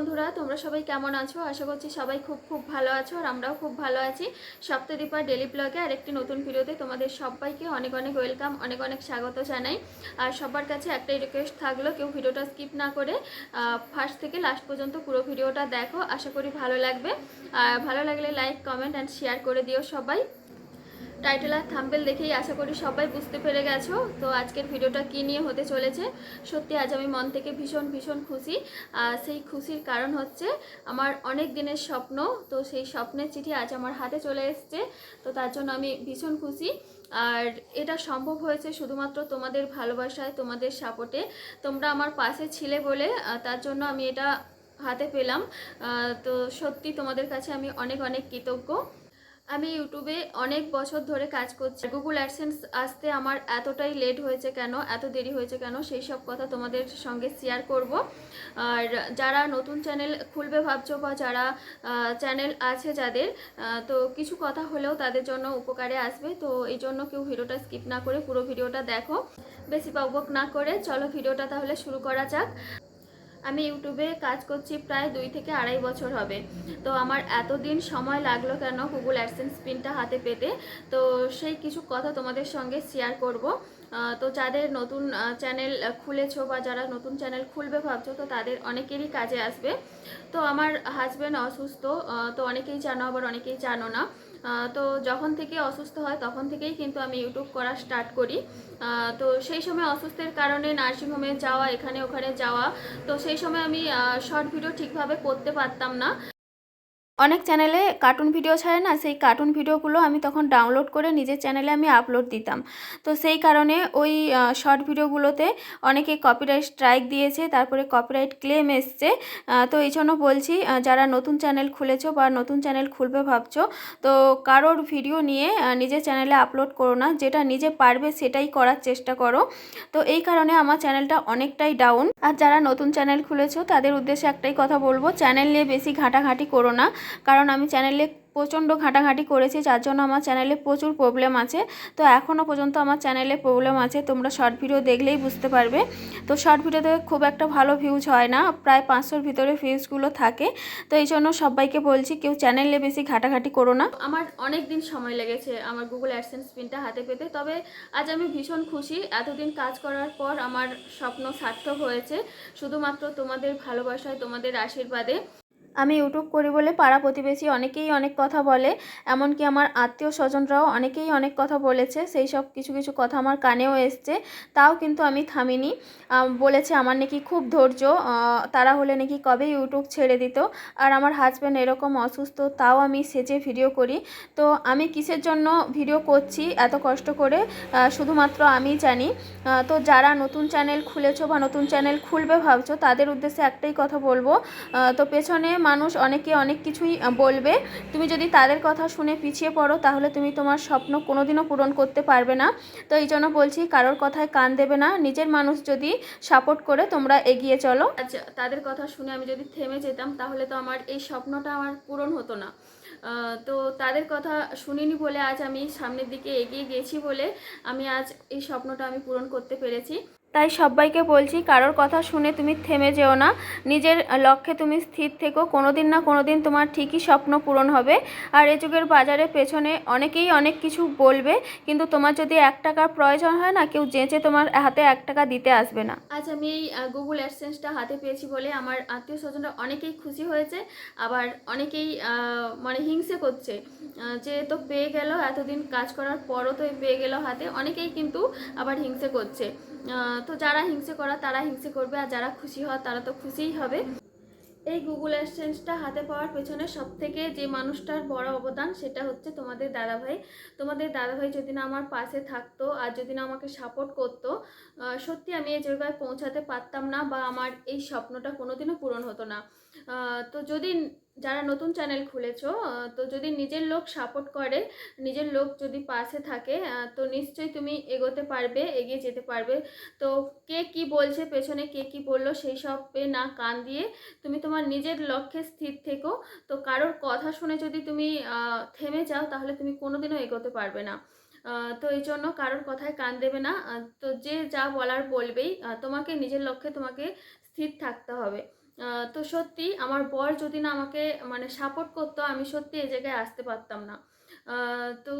বন্ধুরা, তোমরা সবাই কেমন আছো? আশা করছি সবাই খুব খুব ভালো আছো আর আমরাও খুব ভালো আছি। সপ্তদীপার ডেলি ব্লগে আর একটি নতুন ভিডিওতে তোমাদের সবাইকে অনেক অনেক ওয়েলকাম অনেক অনেক স্বাগত জানাই। আর সবার কাছে একটাই রিকোয়েস্ট থাকল, কেউ ভিডিওটা স্কিপ না করে ফার্স্ট থেকে লাস্ট পর্যন্ত পুরো ভিডিওটা দেখো। আশা করি ভালো লাগবে। আর ভালো লাগলে লাইক কমেন্ট অ্যান্ড শেয়ার করে দিও সবাই। টাইটেল আর থাম্বেল দেখেই আশা করি সবাই বুঝতে পেরে গেছো। তো আজকের ভিডিওটা কী নিয়ে হতে চলেছে, সত্যি আজ আমি মন থেকে ভীষণ ভীষণ খুশি। আর সেই খুশির কারণ হচ্ছে আমার অনেক দিনের স্বপ্ন, তো সেই স্বপ্নের চিঠি আজ আমার হাতে চলে এসছে, তো তার জন্য আমি ভীষণ খুশি। আর এটা সম্ভব হয়েছে শুধুমাত্র তোমাদের ভালোবাসায়, তোমাদের সাপোর্টে তোমরা আমার পাশে ছিলে বলে তার জন্য আমি এটা হাতে পেলাম। তো সত্যি তোমাদের কাছে আমি অনেক অনেক কৃতজ্ঞ। আমি ইউটিউবে অনেক বছর ধরে কাজ করছি। গুগল অ্যাডসেন্স আসতে আমার এতটাই লেট হয়েছে কেন, এত দেরি হয়েছে কেন, সেই সব কথা তোমাদের সঙ্গে শেয়ার করব। আর যারা নতুন চ্যানেল খুলবে ভাবছ বা যারা চ্যানেল আছে যাদের তো কিছু কথা হলেও তাদের জন্য উপকারে আসবে। তো এই জন্য কেউ ভিডিওটা স্কিপ না করে পুরো ভিডিওটা দেখো। বেশি বকবক না করে চলো ভিডিওটা তাহলে শুরু করা যাক। আমি ইউটিউবে কাজ করছি প্রায় দুই থেকে আড়াই বছর হবে। তো আমার এতদিন সময় লাগল কেন গুগল অ্যাডসেন্স পিনটা হাতে পেতে? তো সেই কিছু কথা তোমাদের সঙ্গে শেয়ার করব। তো যাদের নতুন চ্যানেল খুলেছো বা যারা নতুন চ্যানেল খুলবে ভাবছ, তো তাদের অনেকেরই কাজে আসবে। তো আমার হাজব্যান্ড অসুস্থ তো অনেকেই জানো, আবার অনেকেই জানো না। তো যখন থেকে অসুস্থ হয় তখন থেকেই কিন্তু আমি ইউটিউব করা স্টার্ট করি। তো সেই সময় অসুস্থের কারণে নার্সিংহোমে যাওয়া, এখানে ওখানে যাওয়া, তো সেই সময় আমি শর্ট ভিডিও ঠিকভাবে করতে পারতাম না। অনেক চ্যানেলে কার্টুন ভিডিও ছাড়ে না, সেই কার্টুন ভিডিওগুলো আমি তখন ডাউনলোড করে নিজের চ্যানেলে আমি আপলোড দিতাম। তো সেই কারণে ওই শর্ট ভিডিওগুলোতে অনেকে কপিরাইট স্ট্রাইক দিয়েছে, তারপরে কপিরাইট ক্লেম এসছে। তো এই জন্য বলছি যারা নতুন চ্যানেল খুলেছো বা নতুন চ্যানেল খুলবে ভাবছ, তো কারোর ভিডিও নিয়ে নিজের চ্যানেলে আপলোড করো না, যেটা নিজে পারবে সেটাই করার চেষ্টা করো। তো এই কারণে আমার চ্যানেলটা অনেকটাই ডাউন আর যারা নতুন চ্যানেল খুলেছো, তাদের উদ্দেশ্যে একটাই কথা বলব চ্যানেল নিয়ে বেশি ঘাটাঘাটি করো না। কারণ আমি চ্যানেলে প্রচণ্ড ঘাটাঘাটি করেছি, যার জন্য আমার চ্যানেলে প্রচুর প্রবলেম আছে। তো এখনও পর্যন্ত আমার চ্যানেলে প্রবলেম আছে, তোমরা শর্ট ভিডিও দেখলেই বুঝতে পারবে। তো শর্ট ভিডিওতে খুব একটা ভালো ভিউজ হয় না, প্রায় পাঁচশোর ভিতরে ভিউজগুলো থাকে। তো এই জন্য সবাইকে বলছি, কেউ চ্যানেলে বেশি ঘাটাঘাটি করো না। আমার অনেক দিন সময় লেগেছে আমার গুগল অ্যাডসেন্স পিনটা হাতে পেতে, তবে আজ আমি ভীষণ খুশি। এতদিন কাজ করার পর আমার স্বপ্ন সার্থক হয়েছে, শুধুমাত্র তোমাদের ভালোবাসায়, তোমাদের আশীর্বাদে। আমি ইউটিউব করি বলে পাড়া প্রতিবেশী অনেকেই অনেক কথা বলে, এমনকি আমার আত্মীয় স্বজনরাও অনেকেই অনেক কথা বলেছে, সেই সব কিছু কিছু কথা আমার কানেও এসছে, তাও কিন্তু আমি থামিনি। বলেছে আমার নাকি খুব ধৈর্য তারা হলে নাকি কবে ইউটিউব ছেড়ে দিত, আর আমার হাজব্যান্ড এরকম অসুস্থ, তাও আমি সেজে ভিডিও করি। তো আমি কিসের জন্য ভিডিও করছি এত কষ্ট করে? শুধুমাত্র আমি জানি। তো যারা নতুন চ্যানেল খুলেছো বা নতুন চ্যানেল খুলবে ভাবছ, তাদের উদ্দেশ্যে একটাই কথা বলব তো পেছনে মানুষ অনেকে অনেক কিছুই বলবে। তুমি যদি তাদের কথা শুনে পিছিয়ে পড়ো, তাহলে তুমি তোমার স্বপ্ন কোনোদিনও পূরণ করতে পারবে না। তো এই জন্য বলছি, কারোর কথায় কান দেবে না। নিজের মানুষ যদি সাপোর্ট করে, তোমরা এগিয়ে চলো। আচ্ছা তাদের কথা শুনে আমি যদি থেমে যেতাম, তাহলে তো আমার এই স্বপ্নটা আমার পূরণ হতো না। তো তাদের কথা শুনিনি বলে আজ আমি সামনের দিকে এগিয়ে গেছি বলে আমি আজ এই স্বপ্নটা আমি পূরণ করতে পেরেছি। তাই সবাইকে বলছি, কারোর কথা শুনে তুমি থেমে যেও না। নিজের লক্ষ্যে তুমি স্থির থেকো। কোনো দিন না কোনো দিন তোমার ঠিকই স্বপ্ন পূরণ হবে। আর এ যুগের বাজারে পেছনে অনেকেই অনেক কিছু বলবে, কিন্তু তোমার যদি এক টাকার প্রয়োজন হয় না, কেউ যেচে তোমার হাতে এক টাকা দিতে আসবে না। আজ আমি এই গুগল অ্যাডসেন্সটা হাতে পেয়েছি বলে আমার আত্মীয় স্বজনরা অনেকেই খুশি হয়েছে, আবার অনেকেই মানে হিংসে করছে যে তো পেয়ে গেল, এতদিন কাজ করার পরও তো পেয়ে গেল হাতে। অনেকেই কিন্তু আবার হিংসে করছে। তো যারা হিংসে করা, তারা হিংসে করবে, আর যারা খুশি হওয়া, তারা তো খুশিই হবে। এই গুগল অ্যাডসেন্সটা হাতে পাওয়ার পেছনে সব থেকে যে মানুষটার বড় অবদান, সেটা হচ্ছে তোমাদের দাদাভাই। তোমাদের দাদাভাই যদি না আমার পাশে থাকতো, আর যদি না আমাকে সাপোর্ট করতো সত্যি আমি এই জায়গায় পৌঁছাতে পারতাম না, বা আমার এই স্বপ্নটা কোনোদিনও পূরণ হতো না। তো যদি যারা নতুন চ্যানেল খুলেছ তো যদি নিজের লোক সাপোর্ট করে, নিজের লোক যদি পাশে থাকে তো নিশ্চয়ই তুমি এগোতে পারবে, এগিয়ে যেতে পারবে। তো কে কি বলছে, পেছনে কে কি বলল, সেই সবে না কান দিয়ে তুমি তোমার নিজের লক্ষ্যে স্থির থেকো। তো কারোর কথা শুনে যদি তুমি থেমে যাও, তাহলে তুমি কোনোদিনও এগোতে পারবে না। তো এই জন্য কারোর কথায় কান দেবে না। তো যে যা বলার বলবেই তোমাকে নিজের লক্ষ্যে তোমাকে স্থির থাকতে হবে। তো সত্যি আমার বর যদি না আমাকে মানে সাপোর্ট করতো, আমি সত্যি এই জায়গায় আসতে পারতাম না। তো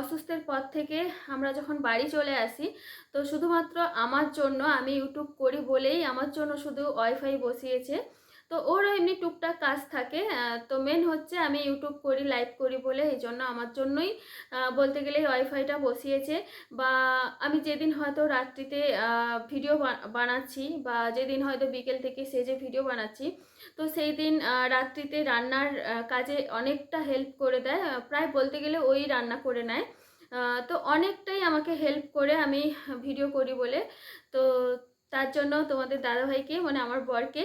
অসুস্থের পর থেকে আমরা যখন বাড়ি চলে আসি, তো শুধুমাত্র আমার জন্য আমি ইউটিউব করি বলেই আমার জন্য শুধু ওয়াইফাই বসিয়েছে। তো ওরও এমনি টুকটাক কাজ থাকে। তো মেন হচ্ছে আমি ইউটিউব করি লাইভ করি বলে এই জন্য আমার জন্যই বলতে গেলে ওয়াইফাইটা বসিয়েছে। বা আমি যেদিন হয়তো রাত্রিতে ভিডিও বানাচ্ছি বা যেদিন হয়তো বিকেল থেকে সেজে ভিডিও বানাচ্ছি, তো সেই দিন রাত্রিতে রান্নার কাজে অনেকটা হেল্প করে দেয়। প্রায় বলতে গেলে ওই রান্না করে নেয়। তো অনেকটাই আমাকে হেল্প করে আমি ভিডিও করি বলে। তো তার জন্য তোমাদের দাদাভাইকে মানে আমার বরকে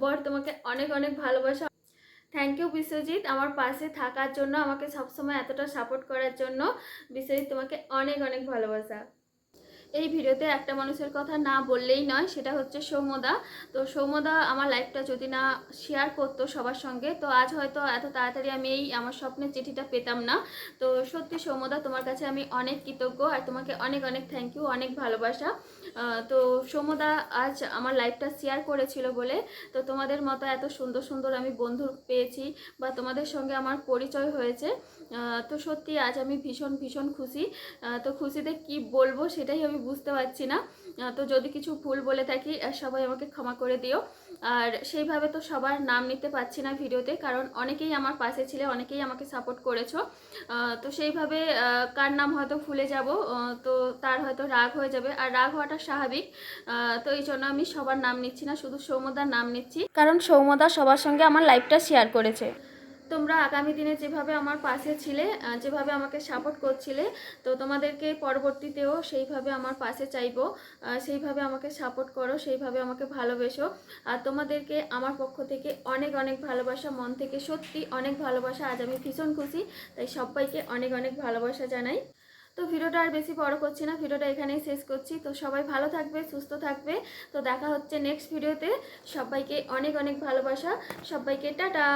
বর, তোমাকে অনেক অনেক ভালোবাসা। থ্যাংক ইউ বিশ্বজিৎ, আমার পাশে থাকার জন্য, আমাকে সবসময় এতটা সাপোর্ট করার জন্য। বিশ্বজিৎ, তোমাকে অনেক অনেক ভালোবাসা। এই ভিডিওতে একটা মানুষের কথা না বললেই নয়, সেটা হচ্ছে সৌমদা তো সৌমদা আমার লাইফটা যদি না শেয়ার করতো সবার সঙ্গে, তো আজ হয়তো এত তাড়াতাড়ি আমি এই আমার স্বপ্নের চিঠিটা পেতাম না। তো সত্যি সৌমদা তোমার কাছে আমি অনেক কৃতজ্ঞ আর তোমাকে অনেক অনেক থ্যাংক ইউ অনেক ভালোবাসা। তো সৌমদা আজ আমার লাইফটা শেয়ার করেছিল বলে, তো তোমাদের মতো এত সুন্দর সুন্দর আমি বন্ধু পেয়েছি বা তোমাদের সঙ্গে আমার পরিচয় হয়েছে। তো সত্যি আজ আমি ভীষণ ভীষণ খুশি। তো খুশিতে কি বলব সেটাই আমি বুঝতে পারছি না। তো যদি কিছু ভুল বলে থাকি সবাই আমাকে ক্ষমা করে দিও। আর সেইভাবে তো সবার নাম নিতে পারছি না ভিডিওতে, কারণ অনেকেই আমার পাশে ছিলে, অনেকেই আমাকে সাপোর্ট করেছ। তো সেইভাবে কার নাম হয়তো ভুলে যাব তো তার হয়তো রাগ হয়ে যাবে। আর রাগ হওয়াটা স্বাভাবিক। তো এই জন্য আমি সবার নাম নিচ্ছি না, শুধু সৌমদার নাম নিচ্ছি। কারণ সৌমদা সবার সঙ্গে আমার লাইফটা শেয়ার করেছে। তোমরা আগামী দিনে যেভাবে আমার পাশে ছিলে যেভাবে আমাকে সাপোর্ট করছিলে, তো তোমাদেরকে পরবর্তীতেও সেইভাবে আমার পাশে চাইব। সেইভাবে আমাকে সাপোর্ট করো, সেইভাবে আমাকে ভালোবেসো। আর তোমাদেরকে আমার পক্ষ থেকে অনেক অনেক ভালোবাসা, মন থেকে সত্যি অনেক ভালোবাসা। আজ আমি ভীষণ খুশি, তাই সবাইকে অনেক অনেক ভালোবাসা জানাই। তো ভিডিওটা আর বেশি বড় করছি না, ভিডিওটা এখানেই শেষ করছি। তো সবাই ভালো থাকবে, সুস্থ থাকবে। তো দেখা হচ্ছে নেক্সট ভিডিওতে সবাইকে অনেক অনেক ভালোবাসা। সবাইকে টাটা!